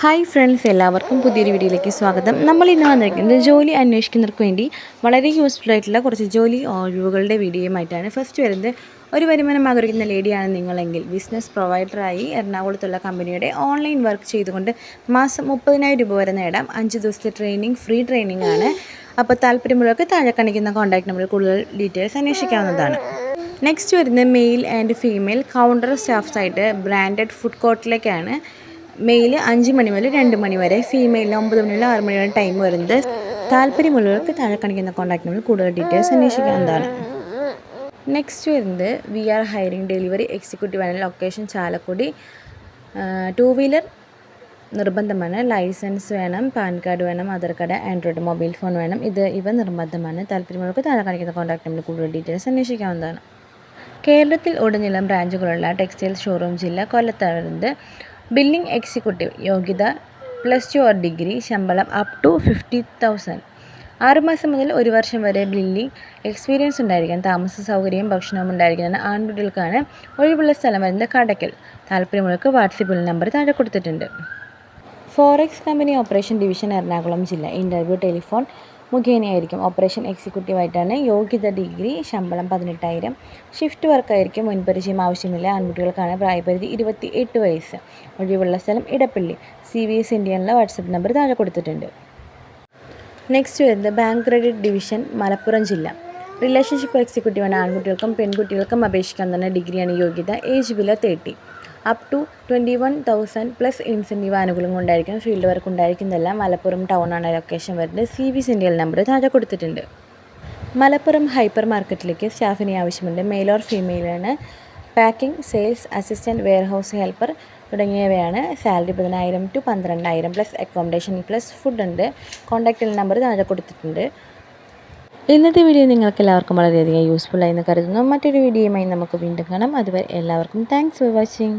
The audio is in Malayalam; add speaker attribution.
Speaker 1: ഹായ് ഫ്രണ്ട്സ് എല്ലാവർക്കും പുതിയൊരു വീഡിയോയിലേക്ക് സ്വാഗതം. നമ്മൾ ഇന്ന് വന്നിരിക്കുന്നത് ജോലി അന്വേഷിക്കുന്നവർക്ക് വേണ്ടി വളരെ യൂസ്ഫുൾ ആയിട്ടുള്ള കുറച്ച് ജോലി ഒഴിവുകളുടെ വീഡിയോയുമായിട്ടാണ്. ഫസ്റ്റ് വരുന്നത് ഒരു വരുമാനം ആഗ്രഹിക്കുന്ന ലേഡിയാണ് നിങ്ങളെങ്കിൽ. ബിസിനസ് പ്രൊവൈഡറായി എറണാകുളത്തുള്ള കമ്പനിയുടെ ഓൺലൈൻ വർക്ക് ചെയ്തുകൊണ്ട് മാസം മുപ്പതിനായിരം രൂപ വരെ നേടാം. അഞ്ച് ദിവസത്തെ ട്രെയിനിങ് ഫ്രീ ട്രെയിനിങ് ആണ്. അപ്പോൾ താല്പര്യമുള്ളവർക്ക് താഴെ കാണിക്കുന്ന കോൺടാക്ട് നമ്പറിൽ കൂടുതൽ ഡീറ്റെയിൽസ് അന്വേഷിക്കാവുന്നതാണ്. നെക്സ്റ്റ് വരുന്നത് മെയിൽ ആൻഡ് ഫീമെയിൽ കൗണ്ടർ സ്റ്റാഫ്സായിട്ട് ബ്രാൻഡഡ് ഫുഡ് കോർട്ടിലേക്കാണ് മെയിൽ അഞ്ച് മണി മുതൽ രണ്ട് മണി വരെ ഫീമെയിലിന് ഒമ്പത് മണി മുതൽ ആറ് മണി വരെ ടൈം വരുന്നത്. താല്പര്യമുള്ളവർക്ക് താഴെ കാണിക്കുന്ന കോൺടാക്ട് നമ്പറിൽ കൂടുതൽ ഡീറ്റെയിൽസ് അന്വേഷിക്കാവുന്നതാണ് നെക്സ്റ്റ് വരുന്നത് we are hiring delivery executive ആണ് ലൊക്കേഷൻ ചാലക്കുടി. ടു വീലർ നിർബന്ധമാണ്. ലൈസൻസ് വേണം പാൻ കാർഡ് വേണം Aadhaar card android mobile phone വേണം. ഇത് ഇവ നിർബന്ധമാണ്. താല്പര്യമുള്ളവർക്ക് താഴെ കാണിക്കുന്ന കോൺടാക്ട് നമ്പറിൽ കൂടുതൽ ഡീറ്റെയിൽസ് അന്വേഷിക്കാവുന്നതാണ് കേരളത്തിൽ ഉടനീളം ബ്രാഞ്ചുകളുള്ള ടെക്സ്റ്റൈൽ ഷോറൂം ജില്ല കൊല്ലത്താണ് ബില്ലിംഗ് എക്സിക്യൂട്ടീവ് യോഗ്യത പ്ലസ് ടു ഓർ ഡിഗ്രി ശമ്പളം അപ് ടു ഫിഫ്റ്റി തൗസൻഡ് ആറുമാസം മുതൽ ഒരു വർഷം വരെ ബില്ലിംഗ് എക്സ്പീരിയൻസ് ഉണ്ടായിരിക്കണം. താമസ സൗകര്യവും ഭക്ഷണവും ഉണ്ടായിരിക്കണം. ആൺകുട്ടികൾക്കാണ് ഒഴിവുള്ള സ്ഥലം വരുന്നത് കടക്കൽ താല്പര്യമുള്ളവർക്ക് വാട്സപ്പിൽ നമ്പർ താഴെ കൊടുത്തിട്ടുണ്ട്. Forex company operation division Ernakulam ജില്ല. ഇന്റർവ്യൂ ടെലിഫോൺ മുഖേനയായിരിക്കും ഓപ്പറേഷൻ എക്സിക്യൂട്ടീവായിട്ടാണ് യോഗ്യത ഡിഗ്രി ശമ്പളം പതിനെട്ടായിരം. ഷിഫ്റ്റ് വർക്കായിരിക്കും മുൻപരിചയം ആവശ്യമില്ല. ആൺകുട്ടികൾക്കാണ് പ്രായപരിധി ഇരുപത്തി എട്ട് വയസ്സ്. ഒഴിവുള്ള സ്ഥലം ഇടപ്പള്ളി. സി വി എസ് ഇന്ത്യയിലുള്ള വാട്സപ്പ് നമ്പർ താഴെ കൊടുത്തിട്ടുണ്ട്. നെക്സ്റ്റ് വരുന്നത് ബാങ്ക് ക്രെഡിറ്റ് ഡിവിഷൻ മലപ്പുറം ജില്ല. റിലേഷൻഷിപ്പ് എക്സിക്യൂട്ടീവാണ് ആൺകുട്ടികൾക്കും പെൺകുട്ടികൾക്കും അപേക്ഷിക്കാൻ തന്നെ ഡിഗ്രിയാണ് യോഗ്യത. Age ബില thirty. Up to twenty one thousand plus incentive ആനുകൂല്യങ്ങൾ ഉണ്ടായിരിക്കും ഫീൽഡ് വർക്ക് ഉണ്ടായിരിക്കുന്നതെല്ലാം മലപ്പുറം ടൗൺ ആണ് ലൊക്കേഷൻ വരുന്നത്. സി വി സെന്റിയൽ നമ്പർ താഴെ കൊടുത്തിട്ടുണ്ട്. മലപ്പുറം ഹൈപ്പർ മാർക്കറ്റിലേക്ക് സ്റ്റാഫിനെ ആവശ്യമുണ്ട്. Male or ഫീമെയിലാണ് packing sales assistant warehouse helper തുടങ്ങിയവയാണ്. സാലറി പതിനായിരം ടു പന്ത്രണ്ടായിരം പ്ലസ് അക്കോമഡേഷൻ പ്ലസ് ഫുഡ് ഉണ്ട്. കോൺടാക്റ്റ് നമ്പർ താഴെ കൊടുത്തിട്ടുണ്ട്. ഇന്നത്തെ വീഡിയോ നിങ്ങൾക്ക് എല്ലാവർക്കും വളരെയധികം യൂസ്ഫുൾ ആയി എന്ന് കരുതുന്നു. മറ്റൊരു വീഡിയോയുമായി നമുക്ക് വീണ്ടും കാണാം. അതുവരെ എല്ലാവർക്കും താങ്ക്സ് ഫോർ വാച്ചിങ്